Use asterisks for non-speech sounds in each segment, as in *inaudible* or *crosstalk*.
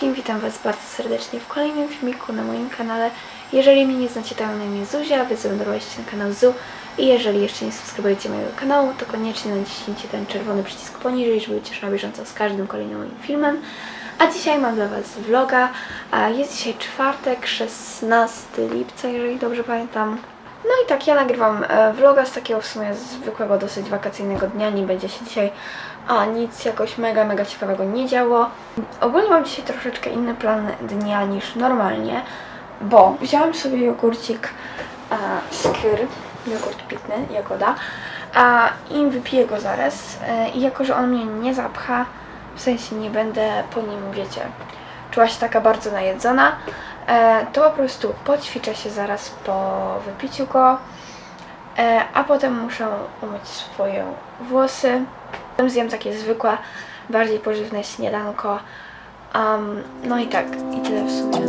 wszystkim, witam Was bardzo serdecznie w kolejnym filmiku na moim kanale. Jeżeli mnie nie znacie, to ja na imię Zuzia, Wy zameldowałyście na kanał Zu i jeżeli jeszcze nie subskrybujecie mojego kanału, to koniecznie naciśnijcie ten czerwony przycisk poniżej, żeby być już na bieżąco z każdym kolejnym moim filmem. A dzisiaj mam dla Was vloga, jest dzisiaj czwartek, 16 lipca, jeżeli dobrze pamiętam. No i tak, ja nagrywam e, vloga z takiego w sumie zwykłego, dosyć wakacyjnego dnia. Nie będzie się dzisiaj a, nic jakoś mega, mega ciekawego nie działo. Ogólnie mam dzisiaj troszeczkę inny plan dnia niż normalnie, bo wziąłem sobie jogurcik e, skyr, jogurt pitny, jagoda, a i wypiję go zaraz. E, I jako, że on mnie nie zapcha, w sensie nie będę po nim, wiecie, czuła się taka bardzo najedzona, to po prostu poćwiczę się zaraz po wypiciu go, e, a potem muszę umyć swoje włosy. Potem zjem takie zwykłe, bardziej pożywne śniadanko. Um, no i tak, i tyle w sumie.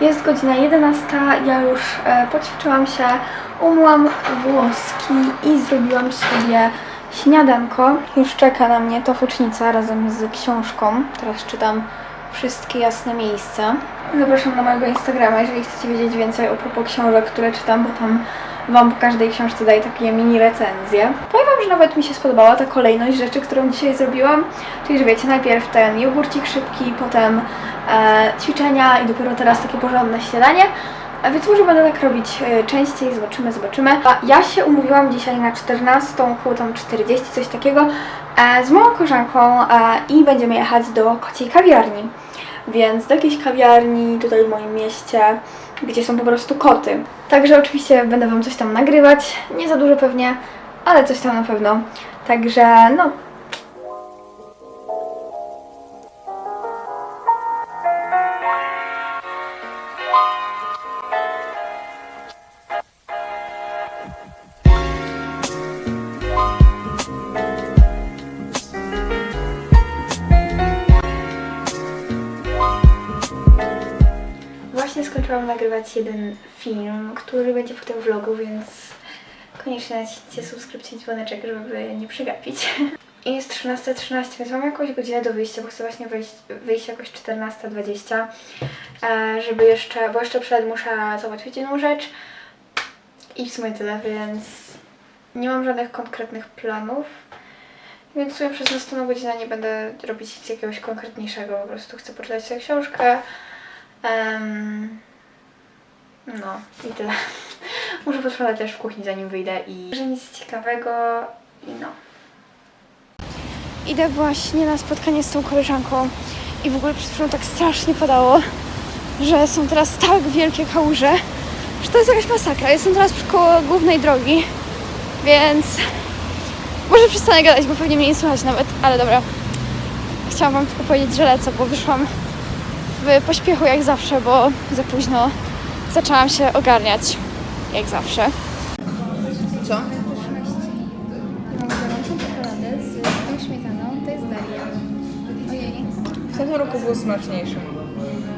Jest godzina 11, ja już e, poćwiczyłam się, umyłam włoski i zrobiłam sobie śniadanko. Już czeka na mnie fucznica razem z książką. Teraz czytam wszystkie jasne miejsca. Zapraszam na mojego Instagrama, jeżeli chcecie wiedzieć więcej o propos książek, które czytam, bo tam Wam po każdej książce daję takie mini recenzje. Powiem Wam, że nawet mi się spodobała ta kolejność rzeczy, którą dzisiaj zrobiłam. Czyli, że wiecie, najpierw ten jogurcik szybki, potem e, ćwiczenia i dopiero teraz takie porządne śniadanie. A więc może będę tak robić e, częściej, zobaczymy, zobaczymy. Ja się umówiłam dzisiaj na 14, około tam 40, coś takiego, e, z moją koleżanką e, i będziemy jechać do kociej kawiarni. Więc do jakiejś kawiarni tutaj w moim mieście, gdzie są po prostu koty. Także oczywiście będę Wam coś tam nagrywać, nie za dużo pewnie, ale coś tam na pewno. Także no, Skończyłam nagrywać jeden film, który będzie w tym vlogu, więc koniecznie naciśnijcie subskrypcję i dzwoneczek, żeby nie przegapić. *laughs* I jest 13.13, więc mam jakąś godzinę do wyjścia, bo chcę właśnie wyjść, wyjść jakoś 14.20, e, żeby jeszcze, bo jeszcze przed muszę załatwić jedną rzecz i w sumie tyle, więc nie mam żadnych konkretnych planów. Więc w sumie przez następną godzinę nie będę robić nic jakiegoś konkretniejszego, po prostu chcę poczytać sobie książkę, Em, no i tyle. *laughs* Muszę posprzątać też w kuchni zanim wyjdę i że nic ciekawego i no. Idę właśnie na spotkanie z tą koleżanką i w ogóle przed chwilą tak strasznie padało, że są teraz tak wielkie kałuże, że to jest jakaś masakra. Jestem teraz przy koło głównej drogi, więc może przestanę gadać, bo pewnie mnie nie słychać nawet, ale dobra. Chciałam wam tylko powiedzieć, że lecę, bo wyszłam w pośpiechu jak zawsze, bo za późno zaczęłam się ogarniać, jak zawsze. Co? Mam gorącą czekoladę z tą śmietaną, to jest Daria. Ojej. W tamtym roku było smaczniejsze.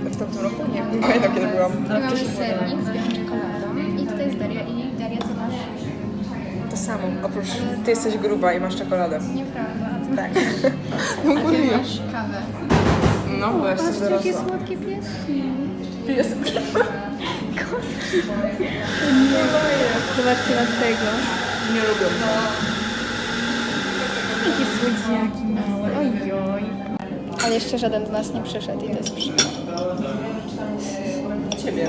W tamtym roku? Nie, nie pamiętam kiedy byłam. Tu mamy sernik z białą czekoladą i tutaj jest Daria. I Daria, co masz? To samo. Oprócz ty jesteś gruba i masz czekoladę. Nieprawda, a ty, Tak. a W ogóle ty nie. masz kawę. No, bo jesteś Patrzcie, jakie słodkie pieski. Jest. Zobaczcie na tego. Nie lubię. Jakie słodziaki małe. Ojoj. Ale jeszcze żaden do nas nie przyszedł i to jest przykre. Ciebie.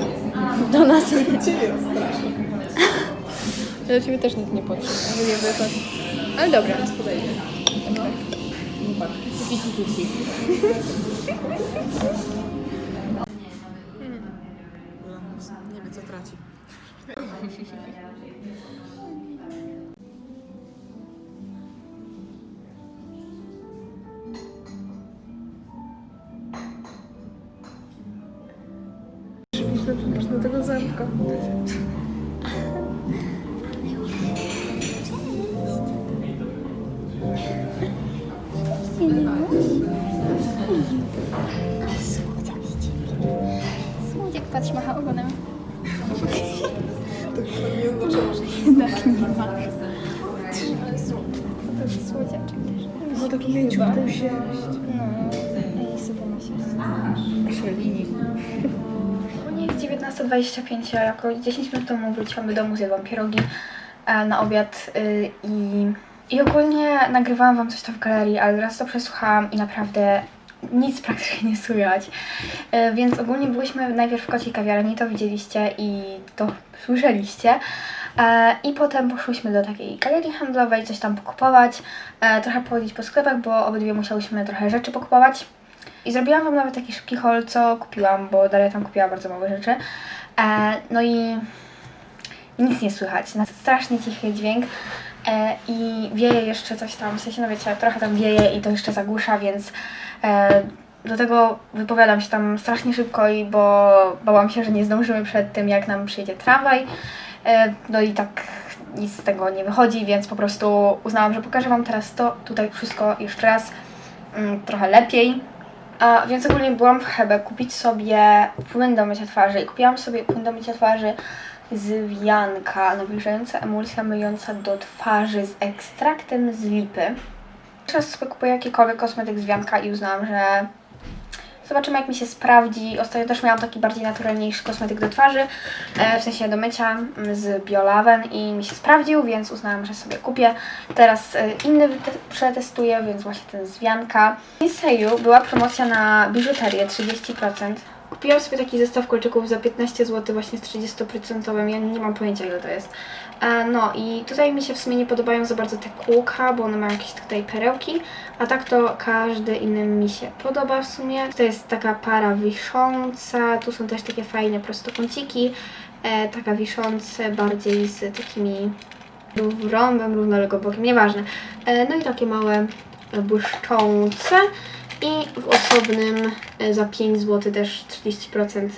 Do nas nie. Ciebie strasznie. Do ciebie też nikt nie podszedł. Nie wypadł. Ale dobra. Podejdzie. Nie wie traci. Masz do tego zębka. Słodziak, patrz, macha ogonem. Słodziaczek też. No taki mięciutką sierść. No, ej, super ma się. Szelini. Ogólnie jest 19.25, a jako 10 minut temu wróciłam do domu, zjadłam pierogi e, na obiad y, i, i ogólnie nagrywałam wam coś tam w galerii, ale teraz to przesłuchałam i naprawdę nic praktycznie nie słychać. E, Więc ogólnie byliśmy najpierw w kociej kawiarni, to widzieliście i to słyszeliście. E, I potem poszłyśmy do takiej galerii handlowej, coś tam pokupować, e, trochę pochodzić po sklepach, bo obydwie musiałyśmy trochę rzeczy pokupować. I zrobiłam wam nawet taki szybki haul, co kupiłam, bo Daria tam kupiła bardzo mało rzeczy. No i nic nie słychać, na strasznie cichy dźwięk. E, I wieje jeszcze coś tam, w sensie, no wiecie, trochę tam wieje i to jeszcze zagłusza, więc e, do tego wypowiadam się tam strasznie szybko i bo bałam się, że nie zdążymy przed tym, jak nam przyjedzie tramwaj. E, no i tak nic z tego nie wychodzi, więc po prostu uznałam, że pokażę Wam teraz to tutaj wszystko jeszcze raz mm, trochę lepiej. A więc ogólnie byłam w Hebe kupić sobie płyn do mycia twarzy i kupiłam sobie płyn do mycia twarzy z Wianka, nawilżająca emulsja myjąca do twarzy z ekstraktem z lipy. Teraz sobie kupuję jakikolwiek kosmetyk z Wianka i uznałam, że zobaczymy jak mi się sprawdzi. Ostatnio też miałam taki bardziej naturalniejszy kosmetyk do twarzy, e, w sensie do mycia mm, z Biolaven i mi się sprawdził, więc uznałam, że sobie kupię. Teraz e, inny przetestuję, więc właśnie ten z Wianka. W Seju była promocja na biżuterię 30%. Kupiłam sobie taki zestaw kolczyków za 15 zł właśnie z 30%. Ja nie mam pojęcia ile to jest. E, No i tutaj mi się w sumie nie podobają za bardzo te kółka, bo one mają jakieś tutaj perełki, a tak to każdy inny mi się podoba w sumie. To jest taka para wisząca, tu są też takie fajne prostokąciki, e, taka wiszące bardziej z takimi rąbem, równoległym bokiem, nieważne. E, No i takie małe błyszczące i w osobnym e, za 5 zł też 30%.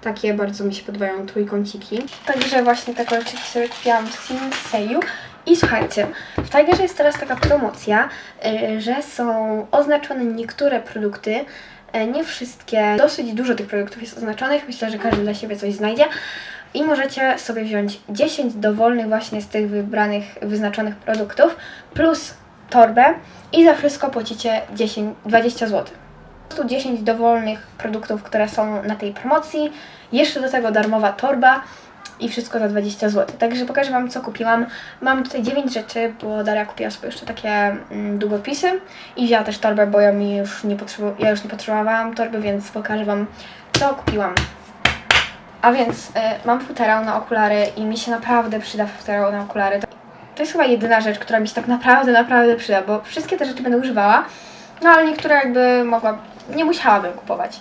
Takie bardzo mi się podobają trójkąciki. Także właśnie te kolczyki sobie kupiłam w Sinseju. I słuchajcie, w Tigerze jest teraz taka promocja, y, że są oznaczone niektóre produkty, y, nie wszystkie. Dosyć dużo tych produktów jest oznaczonych. Myślę, że każdy dla siebie coś znajdzie. I możecie sobie wziąć 10 dowolnych właśnie z tych wybranych, wyznaczonych produktów plus torbę i za wszystko płacicie 10, 20 zł. Prostu 10 dowolnych produktów, które są na tej promocji. Jeszcze do tego darmowa torba i wszystko za 20 zł. Także pokażę Wam, co kupiłam. Mam tutaj 9 rzeczy, bo Daria kupiła sobie jeszcze takie mm, długopisy i wzięła też torbę, bo ja, mi już nie ja już nie potrzebowałam torby, więc pokażę Wam, co kupiłam. A więc y, mam futerał na okulary i mi się naprawdę przyda futerał na okulary. To, jest chyba jedyna rzecz, która mi się tak naprawdę, naprawdę przyda, bo wszystkie te rzeczy będę używała, no ale niektóre jakby mogła, nie musiałabym kupować.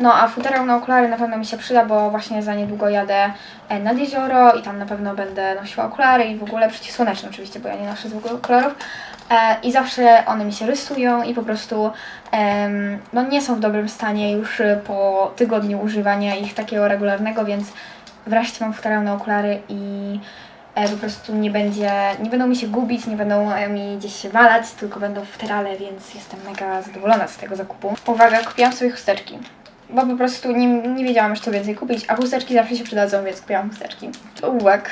No a futerał na okulary na pewno mi się przyda, bo właśnie za niedługo jadę e, nad jezioro i tam na pewno będę nosiła okulary i w ogóle przeciwsłoneczne oczywiście, bo ja nie noszę zwykłych okularów. E, I zawsze one mi się rysują i po prostu no nie są w dobrym stanie już po tygodniu używania ich takiego regularnego, więc wreszcie mam futerał na okulary i po prostu nie będzie, nie będą mi się gubić, nie będą e, mi gdzieś się walać, tylko będą futerale, więc jestem mega zadowolona z tego zakupu. Uwaga, kupiłam sobie chusteczki bo po prostu nie, nie wiedziałam już co więcej kupić, a chusteczki zawsze się przydadzą, więc kupiłam chusteczki. Ołówek.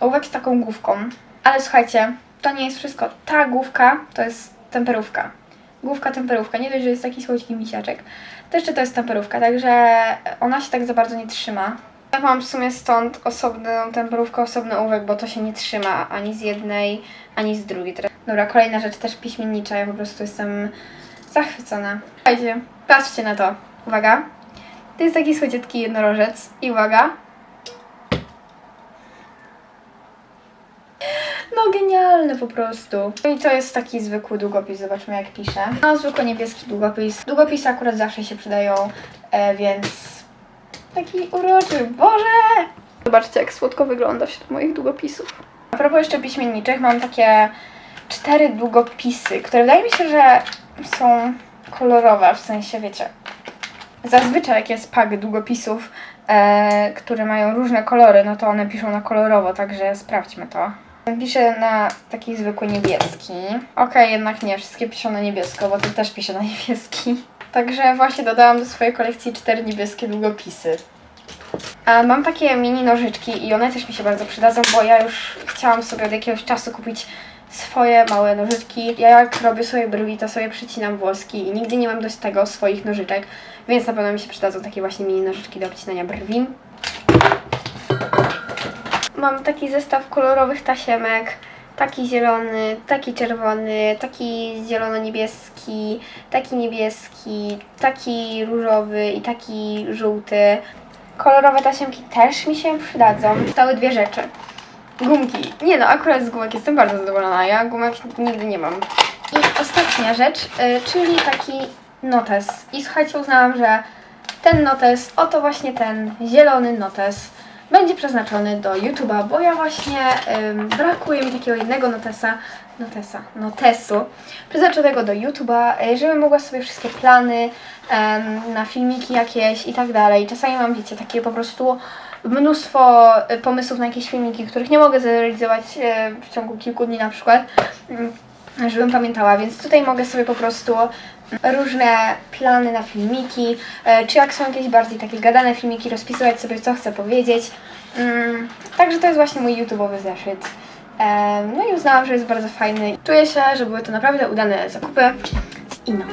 Ołówek z taką główką. Ale słuchajcie, to nie jest wszystko. Ta główka to jest temperówka. Główka temperówka. Nie dość, że jest taki słodki misiaczek. To jeszcze to jest temperówka, także ona się tak za bardzo nie trzyma. Ja mam w sumie stąd osobną temperówkę, osobny ołówek, bo to się nie trzyma ani z jednej, ani z drugiej. Dobra, kolejna rzecz też piśmiennicza. Ja po prostu jestem zachwycona. Słuchajcie, patrzcie na to. Uwaga. To jest taki słodziutki jednorożec. I uwaga. No genialne po prostu. No i to jest taki zwykły długopis, zobaczmy jak pisze. No zwykły niebieski długopis. Długopisy akurat zawsze się przydają, e, więc taki uroczy. Boże! Zobaczcie jak słodko wygląda wśród moich długopisów. A propos jeszcze piśmienniczych, mam takie cztery długopisy, które wydaje mi się, że są kolorowe, w sensie wiecie, Zazwyczaj jak jest pak długopisów, e, które mają różne kolory, no to one piszą na kolorowo, także sprawdźmy to. Piszę na taki zwykły niebieski. Okej, jednak nie, wszystkie piszą na niebiesko, bo to też pisze na niebieski. Także właśnie dodałam do swojej kolekcji cztery niebieskie długopisy. E, Mam takie mini nożyczki i one też mi się bardzo przydadzą, bo ja już chciałam sobie od jakiegoś czasu kupić swoje małe nożyczki. Ja jak robię sobie brwi, to sobie przycinam włoski i nigdy nie mam dość tego swoich nożyczek, więc na pewno mi się przydadzą takie właśnie mini nożyczki do obcinania brwi. Mam taki zestaw kolorowych tasiemek. Taki zielony, taki czerwony, taki zielono-niebieski, taki niebieski, taki różowy i taki żółty. Kolorowe tasiemki też mi się przydadzą. Zostały dwie rzeczy. Gumki. Nie no, akurat z gumek jestem bardzo zadowolona. Ja gumek nigdy nie mam. I ostatnia rzecz, y, czyli taki notes. I słuchajcie, uznałam, że ten notes, oto właśnie ten zielony notes, będzie przeznaczony do YouTube'a, bo ja właśnie brakuje mi takiego jednego notesa, notesa, notesu, przeznaczonego do YouTube'a, y, żebym mogła sobie wszystkie plany na filmiki jakieś i tak dalej. Czasami mam, wiecie, takie po prostu mnóstwo y, pomysłów na jakieś filmiki, których nie mogę zrealizować y, w ciągu kilku dni na przykład, mm, żebym pamiętała, więc tutaj mogę sobie po prostu różne plany na filmiki, e, czy jak są jakieś bardziej takie gadane filmiki, rozpisywać sobie co chcę powiedzieć. Mm, Także to jest właśnie mój YouTube'owy zeszyt. No i uznałam, że jest bardzo fajny. Czuję się, że były to naprawdę udane zakupy. I no.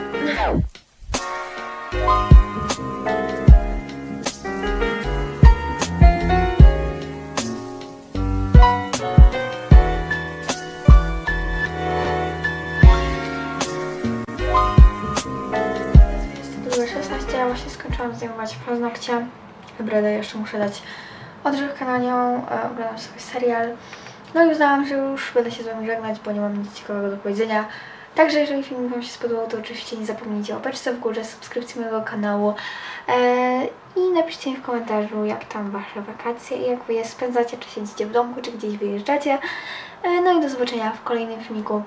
Skończyłam zdejmować paznokcie. Bredę jeszcze muszę dać odżywkę na nią, e, oglądam sobie serial. No i uznałam, że już będę się z Wami żegnać, bo nie mam nic ciekawego do powiedzenia. Także jeżeli film Wam się spodobał, to oczywiście nie zapomnijcie o łapeczce w górze, subskrypcji mojego kanału e, i napiszcie mi w komentarzu, jak tam Wasze wakacje i jak Wy je spędzacie, czy siedzicie w domku, czy gdzieś wyjeżdżacie. E, no i do zobaczenia w kolejnym filmiku.